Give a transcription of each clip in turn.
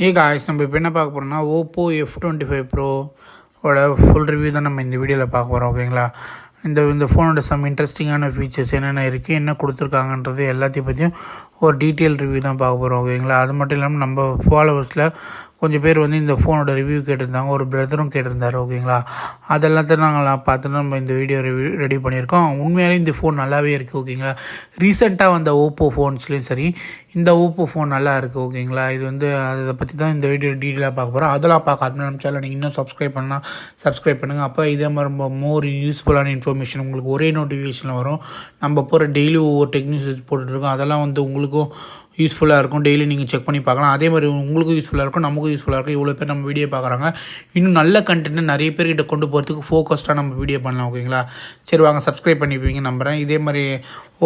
ஏ guys நம்ம இப்போ என்ன பார்க்க போகிறோம்னா ஓப்போ எஃப் டுவெண்ட்டி ஃபைவ் ப்ரோவோட ஃபுல் ரிவ்யூ தான் நம்ம இந்த வீடியோவில் பார்க்க போகிறோம் ஓகேங்களா இந்த இந்த ஃபோனோட சம் இன்ட்ரெஸ்டிங்கான ஃபீச்சர்ஸ் என்னென்ன இருக்குது என்ன கொடுத்துருக்காங்கன்றது எல்லாத்தையும் பற்றியும் ஒரு டீட்டெயில் ரிவ்யூ தான் பார்க்க போகிறோம் ஓகேங்களா? அது மட்டும் இல்லாமல் நம்ம ஃபாலோவர்ஸில் கொஞ்சம் பேர் வந்து இந்த ஃபோனோட ரிவ்யூ கேட்டிருந்தாங்க ஒரு பிரதரும் கேட்டிருந்தாரு ஓகேங்களா? அதெல்லாத்தையும் நாங்கள் பார்த்து நம்ம இந்த வீடியோ ரிவ்யூ ரெடி பண்ணியிருக்கோம். உண்மையாலே இந்த ஃபோன் நல்லாவே இருக்குது ஓகேங்களா? ரீசெண்டாக வந்த ஓப்போ ஃபோன்ஸ்லேயும் சரி இந்த ஓப்போ ஃபோன் நல்லா இருக்குது ஓகேங்களா? இது வந்து அதை பற்றி தான் இந்த வீடியோ டீட்டெயிலாக பார்க்க போகிறோம் அதெல்லாம் பார்க்க ஆரம்பிச்சாலும் சேனல் நீங்கள் இன்னும் சப்ஸ்கிரைப் பண்ணால் சப்ஸ்கிரைப் பண்ணுங்கள் அப்போ இதே மாதிரி ரொம்ப மோர் யூஸ்ஃபுல்லான இன்ஃபர்மேஷன் உங்களுக்கு ஒரே நோட்டிஃபிகேஷன் வரும். நம்ம போகிற டெய்லி ஒவ்வொரு டெக்னிக்ஸ் போட்டுட்ருக்கோம் அதெல்லாம் வந்து உங்களுக்கு உங்களுக்கும் யூஸ்ஃபுல்லாக இருக்கும். டெய்லி நீங்கள் செக் பண்ணி பார்க்கலாம். அதே மாதிரி உங்களுக்கும் யூஸ்ஃபுல்லாக இருக்கும் நமக்கும் யூஸ்ஃபுல்லாக இருக்கும். இவ்வளோ பேர் நம்ம வீடியோ பார்க்குறாங்க. இன்னும் நல்ல கண்டென்ட்டை நிறைய பேர்கிட்ட கொண்டு போகிறதுக்கு ஃபோக்கஸ்டாக நம்ம வீடியோ பண்ணலாம் ஓகேங்களா? சரி வாங்க சப்ஸ்கிரைப் பண்ணிப்பீங்க நம்புகிறேன் இதே மாதிரி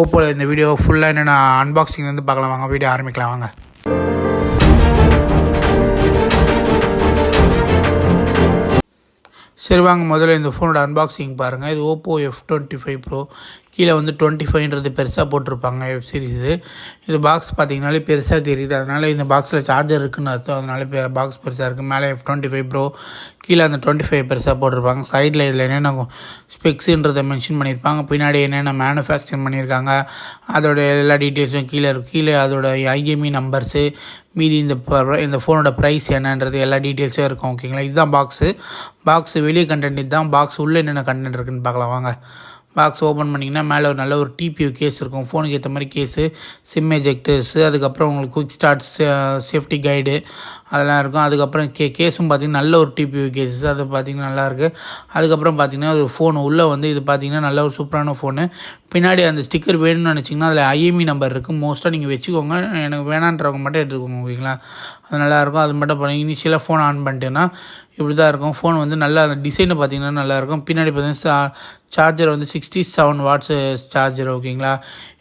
ஓப்போவில் இந்த வீடியோ ஃபுல்லாக என்னென்ன அன்பாக்சிங் வந்து பார்க்கலாம். வாங்க வீடியோ ஆரம்பிக்கலாம் வாங்க. சரி வாங்க. முதல்ல இந்த ஃபோனோட அன்பாக்சிங் பாருங்கள் இது Oppo F twenty five pro கீழே வந்து டுவெண்ட்டி ஃபைவ்ன்றது பெருசாக போட்டிருப்பாங்க எஃப் சீரிஸ் இது. இது பாக்ஸ் பார்த்தீங்கனாலே பெருசாக தெரியுது. அதனால் இந்த பாக்ஸில் சார்ஜர் இருக்குன்னு அர்த்தம். அதனால பாக்ஸ் பெருசாக இருக்குது மேலே எஃப் டுவெண்ட்டி ஃபைவ் ப்ரோ கீழே அந்த டுவெண்ட்டி ஃபைவ் பெருசாக போட்டிருப்பாங்க சைடில் இதில் என்னென்ன ஸ்பெக்ஸுன்றதை மென்ஷன் பண்ணியிருப்பாங்க. பின்னாடி என்னென்ன மேனுஃபேக்சரிங் பண்ணியிருக்காங்க அதோடய எல்லா டீட்டெயில்ஸும் கீழே இருக்கும் கீழே அதோட ஐஎம்இ நம்பர்ஸு மீதி இந்த இந்த ஃபோனோட ப்ரைஸ் என்னன்றது எல்லா டீட்டெயில்ஸும் இருக்கும் ஓகேங்களா இதுதான் பாக்ஸு பாக்ஸு வெளியே கண்டென்ட் இதுதான். பாக்ஸ் உள்ளே என்னென்ன கண்டென்ட் இருக்குதுன்னு பார்க்கலாம் வாங்க. பாக்ஸ் ஓப்பன் பண்ணிங்கன்னா மேலே ஒரு நல்ல ஒரு டிபியூ கேஸ் இருக்கும். ஃபோனுக்கு ஏற்ற மாதிரி கேஸு சிம் எஜெக்டர்ஸு அதுக்கப்புறம் உங்களுக்கு குவிக் ஸ்டார்ட் சேஃப்டி கைடு அதெல்லாம் இருக்கும். அதுக்கப்புறம் கே கேஸும் பார்த்திங்கன்னா நல்ல ஒரு டிபியூ கேஸஸ் அது பார்த்திங்கன்னா நல்லாயிருக்கு அதுக்கப்புறம் பார்த்திங்கன்னா ஒரு ஃபோன் உள்ளே வந்து இது பார்த்திங்கன்னா நல்ல ஒரு சூப்பரான ஃபோனு பின்னாடி அந்த ஸ்டிக்கர் வேணும்னு நினச்சிங்கன்னா அதில் ஐஎம்இ நம்பர் இருக்குது மோஸ்ட்டாக நீங்கள் வச்சுக்கோங்க. எனக்கு வேணான்றவங்க மட்டும் எடுத்துக்கோங்க ஓகேங்களா? அது நல்லாயிருக்கும். அது மட்டும் பண்ணி இனிஷியலாக ஃபோன் ஆன் பண்ணிட்டேன்னா இப்படி தான் இருக்கும். ஃபோன் வந்து நல்லா அந்த டிசைனை பார்த்தீங்கன்னா நல்லாயிருக்கும். பின்னாடி பார்த்தீங்கன்னா சார்ஜர் வந்து சிக்ஸ்டி செவன் வாட்ஸு சார்ஜர் ஓகேங்களா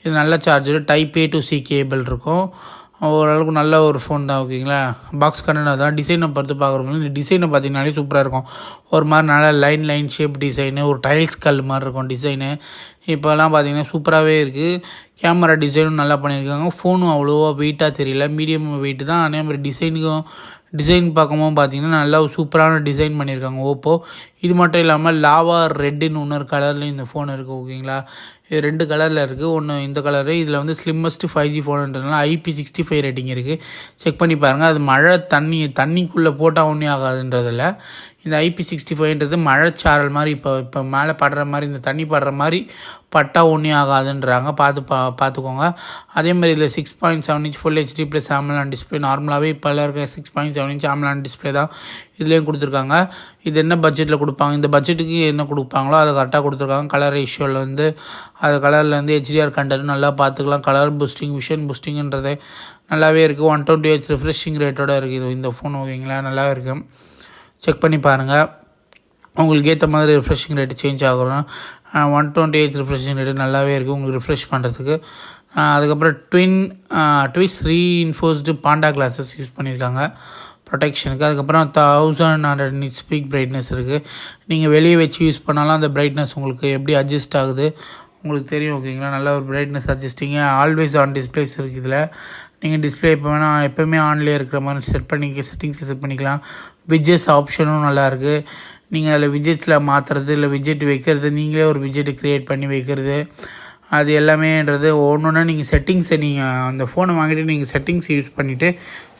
இது நல்ல charger type A to C cable இருக்கும். ஓரளவுக்கு நல்ல ஒரு ஃபோன் தான் ஓகேங்களா பாக்ஸ் கண்டனாக தான். டிசைனை பொறுத்து பார்க்குறோம். இந்த டிசைனை பார்த்தீங்கனாலே சூப்பராக இருக்கும். ஒரு மாதிரி நல்ல லைன் லைன் ஷேப் டிசைனு ஒரு டைல்ஸ் கல் மாதிரி இருக்கும் டிசைனு இப்போல்லாம் பார்த்தீங்கன்னா சூப்பராகவே இருக்குது. கேமரா டிசைனும் நல்லா பண்ணியிருக்காங்க. ஃபோனும் அவ்வளோவா வெயிட்டாக தெரியல. மீடியம் வெயிட்டு தான். அதே மாதிரி டிசைனுக்கும் டிசைன் பார்க்கும்போது பார்த்தீங்கன்னா நல்லா சூப்பரான டிசைன் பண்ணியிருக்காங்க ஓப்போ. இது மட்டும் இல்லாமல் லாவா ரெட்டுன்னு இன்னொரு கலர்லேயும் இந்த ஃபோன் இருக்குது ஓகேங்களா? இது ரெண்டு கலரில் இருக்குது ஒன்று இந்த கலரு இதில் வந்து ஸ்லிம்மஸ்ட்டு ஃபைவ் ஜி ஃபோனுன்றதுனால ஐபி சிக்ஸ்டி ஃபைவ் ரேட்டிங் இருக்குது செக் பண்ணி பாருங்கள் அது மழை தண்ணி தண்ணிக்குள்ளே போட்டால் ஒன்றே ஆகாதுன்றதில்ல. இந்த ஐபி சிக்ஸ்டி ஃபைவ்ன்றது மழைச்சாரல் மாதிரி இப்போ இப்போ மேலே படுற மாதிரி இந்த தண்ணி படுற மாதிரி பட்டா ஒன்றே ஆகாதுன்றாங்க. பார்த்து பா பார்த்துக்கோங்க அதே மாதிரி இதில் six point seven inch full HD plus AMOLED display நார்மலாகவே இப்போல்லாம் இருக்க six point seven inch AMOLED display தான் இதுலேயும் கொடுத்துருக்காங்க. இது என்ன பட்ஜெட்டில் கொடுப்பாங்க? இந்த பட்ஜெட்டுக்கு என்ன கொடுப்பாங்களோ அதை கரெக்டாக கொடுத்துருக்காங்க. கலர் ரேஷியோவில் வந்து அது கலரில் வந்து ஹெச்டிஆர் கண்டென்ட் நல்லா பார்த்துக்கலாம் கலர் பூஸ்டிங் விஷன் பூஸ்டிங்கிறது நல்லாவே இருக்குது ஒன் டுவெண்ட்டி ஹெச் ரிஃப்ரெஷிங் ரேட்டோட இருக்குது இந்த ஃபோன் ஓகேங்களா நல்லாவே இருக்குது செக் பண்ணி பாருங்கள் உங்களுக்கு ஏற்ற மாதிரி ரிஃப்ரெஷிங் ரேட்டு சேஞ்ச் ஆகணும் one twenty eight refreshing rate நல்லாவே இருக்குது உங்களுக்கு ரிஃப்ரெஷ் பண்ணுறதுக்கு அதுக்கப்புறம் twin twist reinforced panda glasses use பண்ணியிருக்காங்க ப்ரொடெக்ஷனுக்கு அதுக்கப்புறம் thousand hundred nit peak brightness இருக்குது நீங்கள் வெளியே வச்சு யூஸ் பண்ணாலும் அந்த பிரைட்னஸ் உங்களுக்கு எப்படி அட்ஜஸ்ட் ஆகுது உங்களுக்கு தெரியும் ஓகேங்களா நல்ல ஒரு brightness adjusting always on displays இருக்குது இதில். நீங்கள் டிஸ்பிளே எப்போ வேணால் எப்போவுமே ஆன்லேயே இருக்கிற மாதிரி செட் பண்ணி செட்டிங்ஸில் செட் பண்ணிக்கலாம். விஜெட்ஸ் ஆப்ஷனும் நல்லாயிருக்கு நீங்கள் அதில் விஜெட்ஸில் மாற்றுறது இல்லை விஜெட் வைக்கிறது நீங்களே ஒரு விஜெட் க்ரியேட் பண்ணி வைக்கிறது. அது எல்லாமேன்றது ஒன்று ஒன்றா நீங்கள் செட்டிங்ஸை நீங்கள் அந்த ஃபோனை வாங்கிட்டு நீங்கள் செட்டிங்ஸ் யூஸ் பண்ணிவிட்டு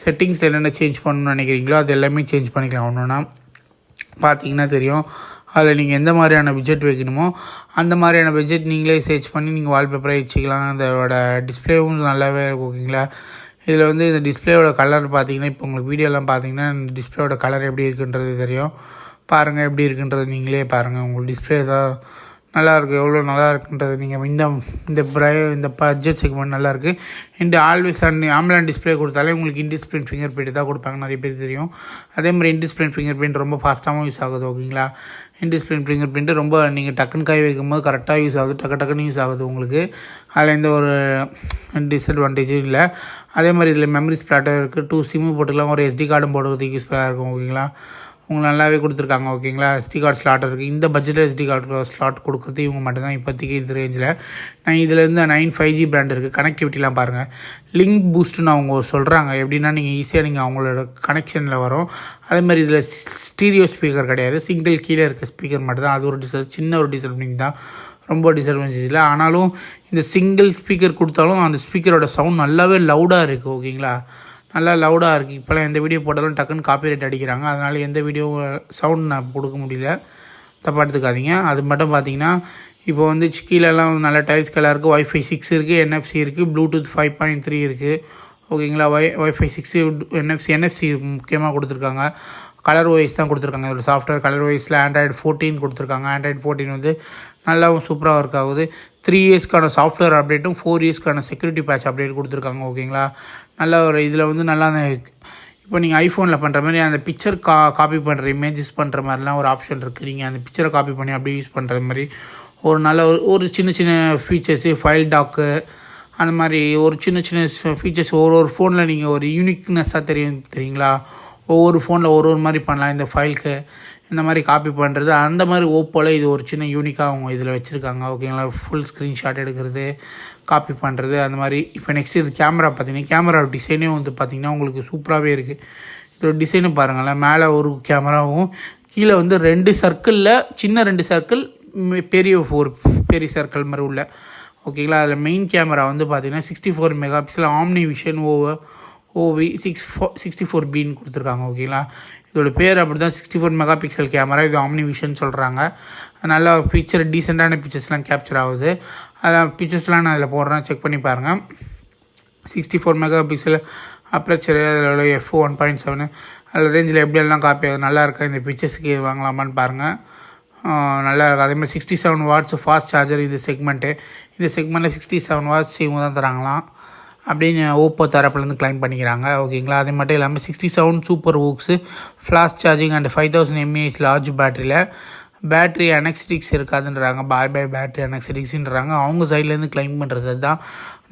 செட்டிங்ஸில் என்னென்ன சேஞ்ச் பண்ணணும்னு நினைக்கிறீங்களோ அது எல்லாமே சேஞ்ச் பண்ணிக்கலாம். ஒன்று ஒன்றா பார்த்தீங்கன்னா தெரியும். அதில் நீங்கள் எந்த மாதிரியான பட்ஜெட் வைக்கணுமோ அந்த மாதிரியான பட்ஜெட் நீங்களே சர்ச் பண்ணி நீங்கள் வால்பேப்பரை வச்சுக்கலாம். அதோட டிஸ்பிளேவும் நல்லாவே இருக்கும் ஓகேங்களா இதில் வந்து இந்த டிஸ்பிளேயோட கலர் பார்த்தீங்கன்னா இப்போ உங்களுக்கு வீடியோலாம் பார்த்தீங்கன்னா இந்த டிஸ்பிளேயோட கலர் எப்படி இருக்குன்றது தெரியும். பாருங்கள் எப்படி இருக்குன்றது நீங்களே பாருங்கள் உங்களுக்கு டிஸ்பிளே தான் நல்லாயிருக்கு எவ்வளோ நல்லா இருக்குன்றது நீங்கள் இந்த இந்த ப்ரை இந்த பட்ஜெட் செக்மெண்ட் நல்லாயிருக்கு. And always and AMOLED display கொடுத்தாலே உங்களுக்கு இன்டிஸ்பிளின் ஃபிங்கர் பிரிண்ட் தான் கொடுப்பாங்க நிறைய பேர் தெரியும். அதே மாதிரி இன்டிஸ்பிளின் ஃபிங்கர் பிரிண்ட் ரொம்ப ஃபாஸ்ட்டாகவும் யூஸ் ஆகுது ஓகேங்களா? இன்டிஸ்பிளின் ஃபிங்கர் பிரிண்ட்டு ரொம்ப நீங்கள் டக்குன்னு வைக்கும் வைக்கும்போது கரெக்டாக யூஸ் ஆகுது டக்கு டக்குன்னு யூஸ் ஆகுது உங்களுக்கு. அதில் எந்த ஒரு டிஸ்அட்வான்டேஜும் இல்லை. அதே மாதிரி இதில் மெமரி ஸ்ப்ளாட்டும் இருக்குது டூ சிம்மு போட்டுக்கலாம் ஒரு எஸ்டி கார்டும் போடுறதுக்கு யூஸ்ஃபுல்லாக இருக்கும் ஓகேங்களா? உங்களுக்கு நல்லாவே கொடுத்துருக்காங்க ஓகேங்களா? எஸ்டி கார்டு ஸ்லாட் இருக்குது இந்த பட்ஜெட்டில் எஸ்டி கார்டு ஸ்லாட் கொடுக்குறது இவங்க மட்டும்தான் இப்போதைக்கு இது ரேஞ்சில் நான் இதுலேருந்து நைன் ஃபைவ் ஜி பிராண்ட் இருக்குது கனெக்டிவிட்டிலாம் பாருங்கள் லிங்க் பூஸ்ட்டுன்னு அவங்க சொல்கிறாங்க எப்படின்னா நீங்கள் ஈஸியாக நீங்கள் அவங்களோட கனெக்ஷனில் வரும். அதே மாதிரி இதில் ஸ்டீரியோ ஸ்பீக்கர் கிடையாது. சிங்கிள் கீழே இருக்க ஸ்பீக்கர் மட்டும்தான். அது ஒரு டிசல் சின்ன ஒரு டிஸ்அட்வான்டேஜ் தான். ரொம்ப டிஸ்அட்வான்டேஜ் இல்லை. ஆனாலும் இந்த சிங்கிள் ஸ்பீக்கர் கொடுத்தாலும் அந்த ஸ்பீக்கரோட சவுண்ட் நல்லாவே லவுடாக இருக்குது ஓகேங்களா? நல்லா லவுடாக இருக்குது இப்போலாம் எந்த வீடியோ போட்டாலும் டக்குன்னு காப்பி ரைட் அடிக்கிறாங்க. அதனால் எந்த வீடியோ சவுண்ட் நான் கொடுக்க முடியல. தப்பாக எடுத்துக்காதீங்க. அது மட்டும் பார்த்தீங்கன்னா இப்போ வந்து சி- கீழெல்லாம் நல்ல டைல்ஸ் கலர் இருக்குது ஒய்ஃபை சிக்ஸ் இருக்குது என்எஃப்சி இருக்குது ப்ளூடூத் ஃபைவ் பாயிண்ட் த்ரீ இருக்குது ஓகேங்களா ஒய் ஒய்ஃபை சிக்ஸு என்எஃப்சி என்எஃப்சி முக்கியமாக கொடுத்துருக்காங்க. கலர் வைஸ் தான் கொடுத்துருக்காங்க. ஒரு சாஃப்ட்வேர் கலர் வைஸில் ஆண்ட்ராய்டு ஃபோர்டீன் கொடுத்துருக்காங்க. ஆண்ட்ராய்டு ஃபோர்டீன் வந்து நல்லாவும் சூப்பராக ஒர்க் ஆகுது. த்ரீ இயர்ஸ்க்கான சாஃப்ட்வேர் அப்டேட்டும் ஃபோர் இயர்ஸ்க்கான செக்யூரிட்டி பேட்ச் அப்டேட் கொடுத்துருக்காங்க ஓகேங்களா நல்ல ஒரு இதில் வந்து நல்லா அந்த இப்போ நீங்கள் ஐஃபோனில் பண்ணுற மாதிரி அந்த பிக்சர் கா காப்பி பண்ணுற இமேஜஸ் பண்ணுற மாதிரிலாம் ஒரு ஆப்ஷன் இருக்குது நீங்கள் அந்த பிக்சரை காப்பி பண்ணி அப்படியே யூஸ் பண்ணுற மாதிரி ஒரு நல்ல ஒரு ஒரு சின்ன சின்ன ஃபீச்சர்ஸு ஃபைல் டாக்கு அந்த மாதிரி ஒரு சின்ன சின்ன ஃபீச்சர்ஸ் ஒரு ஒரு ஃபோனில் நீங்கள் ஒரு யூனிக்னஸ்ஸாக தெரியும் தெரியுங்களா? ஒவ்வொரு ஃபோனில் ஒரு ஒரு மாதிரி பண்ணலாம். இந்த ஃபைலுக்கு இந்த மாதிரி காப்பி பண்ணுறது அந்த மாதிரி ஓப்போவில் இது ஒரு சின்ன யூனிக்காக அவங்க இதில் வச்சுருக்காங்க. ஓகேங்களா ஃபுல் ஸ்க்ரீன்ஷாட் எடுக்கிறது காப்பி பண்ணுறது அந்த மாதிரி. இப்போ நெக்ஸ்ட் இது கேமரா பார்த்தீங்கன்னா கேமரா டிசைனே வந்து பார்த்திங்கன்னா உங்களுக்கு சூப்பராகவே இருக்குது இதோட டிசைனு பாருங்களேன். மேலே ஒரு கேமராவும் கீழே வந்து ரெண்டு சர்க்கிளில் சின்ன ரெண்டு சர்க்கிள் பெரிய ஒரு பெரிய சர்க்கிள் மாதிரி உள்ள. ஓகேங்களா அதில் மெயின் கேமரா வந்து பார்த்தீங்கன்னா sixty four megapixel OmniVision over OV six four sixty four pin கொடுத்துருக்காங்க ஓகேங்களா இதோட பேர் அப்படி தான் sixty four mega pixel camera இது ஆம்னி விஷன் சொல்கிறாங்க நல்ல பிக்சர் டீசெண்டான பிக்சர்ஸ்லாம் கேப்சர் ஆகுது. அதான் பிக்சர்ஸ்லாம் நான் அதில் போடுறேன் செக் பண்ணி பாருங்கள் sixty four mega pixel aperture அதில் எஃப் ஒன் பாயிண்ட் செவனு அதில் ரேஞ்சில் எப்படியெல்லாம் காப்பி ஆகுது நல்லா இருக்கா இந்த பிக்சர்ஸ்க்கு இது வாங்கலாமான்னு பாருங்கள் நல்லா இருக்குது அதே மாதிரி sixty seven watts fast charger இது செக்மெண்ட்டு இந்த செக்மெண்ட்டில் சிக்ஸ்டி செவன் வாட்ஸ் இவங்க தான் தராங்களாம். அப்படின்னு ஓப்போ தரப்புலேருந்து கிளைம் பண்ணிக்கிறாங்க. ஓகேங்களா அது மட்டும் இல்லாமல் sixty seven super VOOC flash charging and five thousand mAh large பேட்டரியில் பேட்ரி அனெக்ஸ்டிக்ஸ் இருக்காதுன்றாங்க. பாய் பாய் பேட்ரி அனெக்ஸ்டிக்ஸ்ன்றாங்க அவங்க சைட்லேருந்து கிளைம் பண்ணுறது தான்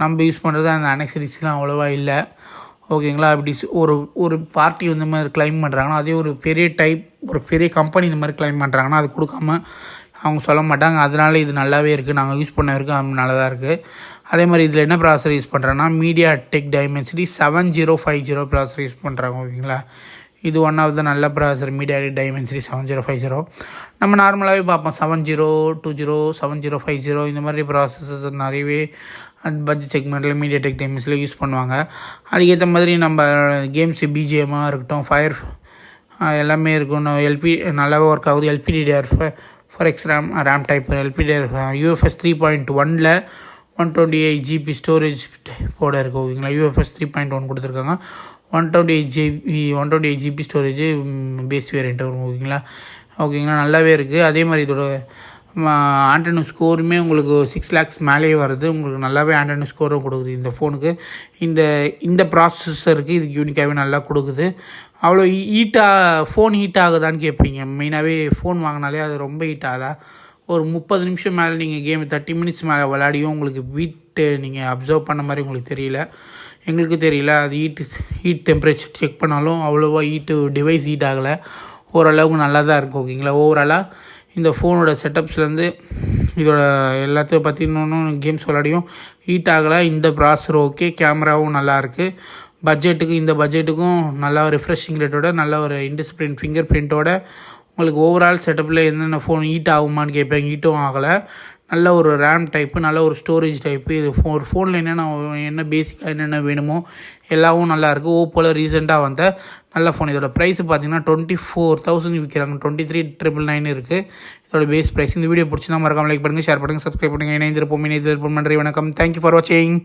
நம்ம யூஸ் பண்ணுறது அந்த அனெக்ஸ்டிக்ஸ்லாம் அவ்வளோவா இல்லை. ஓகேங்களா அப்படி ஒரு ஒரு பார்ட்டி வந்து மாதிரி கிளைம் பண்ணுறாங்கன்னா அதே ஒரு பெரிய டைப் ஒரு பெரிய கம்பெனி இந்த மாதிரி கிளைம் பண்ணுறாங்கன்னா அது கொடுக்காம அவங்க சொல்ல மாட்டாங்க. அதனால இது நல்லாவே இருக்குது நாங்கள் யூஸ் பண்ண வரைக்கும் நல்லா தான் இருக்குது அதே மாதிரி இதில் என்ன ப்ராசர் யூஸ் பண்ணுறேன்னா MediaTek Dimensity seven zero five zero processor use பண்ணுறாங்க ஓகேங்களா? இது ஒன் ஆஃப் த நல்ல processor MediaTek Dimensity seven zero five zero நம்ம நார்மலாகவே பார்ப்போம். Seven zero two zero seven zero five zero இந்த மாதிரி ப்ராசஸஸ் நிறையவே அந்த பட்ஜெட் செக்மெண்ட்டில் மீடியா டெக் டைமென்ஸில் யூஸ் பண்ணுவாங்க. அதுக்கேற்ற மாதிரி நம்ம கேம்ஸ் பிஜிஎம்மாக இருக்கட்டும் ஃபயர் எல்லாமே இருக்கும் எல்பி நல்லாவே ஒர்க் ஆகுது. LPDDR four X RAM RAM type LPD UFS three point ஒனில் one twenty eight GB storage போட இருக்குது ஓகேங்களா? யூஎஃப்எஸ் த்ரீ பாயிண்ட் ஒன் கொடுத்துருக்காங்க. One twenty eight GB one twenty eight GB storage base variant வரும் ஓகேங்களா? ஓகேங்களா? நல்லாவே இருக்குது அதே மாதிரி இதோட ஆண்ட்ராய்டு ஸ்கோருமே உங்களுக்கு சிக்ஸ் லேக்ஸ் மேலேயே வருது. உங்களுக்கு நல்லாவே ஆண்ட்ராய்டு ஸ்கோரும் கொடுக்குது இந்த ஃபோனுக்கு இந்த இந்த ப்ராசஸருக்கு இதுக்கு யூனிக்காகவே நல்லா கொடுக்குது. அவ்வளோ ஹீட்டாக ஃபோன் ஹீட் ஆகுதான்னு கேட்பீங்க. மெயினாகவே ஃபோன் வாங்கினாலே அது ரொம்ப ஹீட் ஆகுதா? ஒரு முப்பது நிமிஷம் மேலே நீங்கள் கேம் தேர்ட்டி மினிட்ஸ் மேலே விளையாடியும் உங்களுக்கு வீட்டு நீங்கள் அப்சர்வ் பண்ண மாதிரி உங்களுக்கு தெரியல. எங்களுக்கு தெரியல. அது ஹீட்டு ஹீட் டெம்பரேச்சர் செக் பண்ணாலும் அவ்வளோவா ஹீட்டு டிவைஸ் ஹீட் ஆகலை. ஓரளவுக்கு நல்லா தான் இருக்கும் ஓகேங்களா ஓவராலாக இந்த ஃபோனோட செட்டப்ஸ்லேருந்து இதோட எல்லாத்தையும் பற்றி இன்னொன்று கேம்ஸ் விளையாடியும் ஹீட் ஆகலை. இந்த ப்ராசர் ஓகே கேமராவும் நல்லாயிருக்கு பட்ஜெட்டுக்கு இந்த பட்ஜெட்டுக்கும் நல்லா ரிஃப்ரெஷிங் ரேட்டோட நல்ல ஒரு இன்டிஸ்பிளின் ஃபிங்கர் பிரிண்ட்டோட உங்களுக்கு ஓவரால் செட்டப்பில் என்னென்ன ஃபோன் ஹீட் ஆகுமான்னு கேட்பேன். ஹீட்டும் ஆகலை. நல்ல ஒரு ரேம் டைப்பு நல்ல ஒரு ஸ்டோரேஜ் டைப்பு இது ஃபோ ஒரு ஃபோனில் என்னென்ன என்ன பேசிக்காக என்னென்ன வேணுமோ எல்லாவும் நல்லாயிருக்கு ஓப்போவில் ரீசெண்டாக வந்த நல்ல ஃபோன் இதோட ப்ரைஸ் பார்த்தீங்கன்னா டுவெண்ட்டி ஃபோர் தௌசண்ட் விற்கிறாங்க டுவெண்ட்டி த்ரீ ட்ரிபிள் நைன் இருக்குது இதோட பேஸ் ப்ரைஸ் இந்த வீடியோ பிடிச்சிருந்தா மறக்காம லைக் பண்ணுங்கள் ஷேர் பண்ணுங்கள் சப்ஸ்கிரைப் பண்ணுங்கள் இணைந்திருப்போம். இணைந்திருப்போம். நன்றி வணக்கம். தேங்க்யூ ஃபார் வாட்சிங்